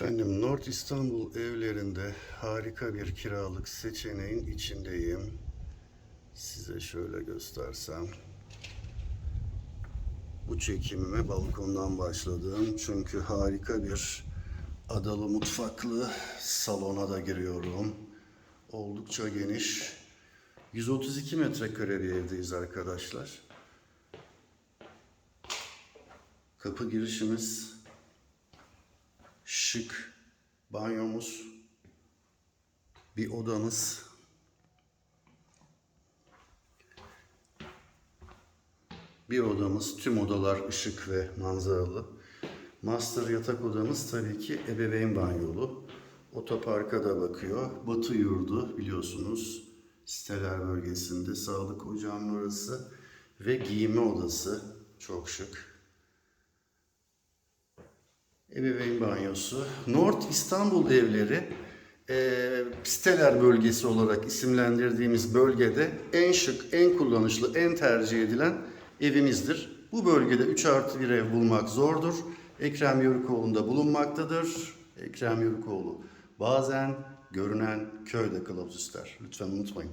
Efendim North İstanbul evlerinde harika bir kiralık seçeneğin içindeyim. Size şöyle göstersem. Bu çekimime balkondan başladım. Çünkü harika bir adalı mutfaklı salona da giriyorum. Oldukça geniş. 132 metrekare bir evdeyiz arkadaşlar. Kapı girişimiz şık banyomuz, bir odamız, bir odamız, tüm odalar ışık ve manzaralı. Master yatak odamız tabii ki ebeveyn banyolu. Otoparka da bakıyor. Batı yurdu biliyorsunuz. Siteler bölgesinde sağlık ocağının orası ve giyinme odası çok şık. Ebeveyn banyosu. North İstanbul evleri e, siteler bölgesi olarak isimlendirdiğimiz bölgede en şık, en kullanışlı, en tercih edilen evimizdir. Bu bölgede 3 artı bir ev bulmak zordur. Ekrem Yörükoğlu'nda bulunmaktadır. Ekrem Yörükoğlu bazen görünen köyde kılavuz ister. Lütfen unutmayın.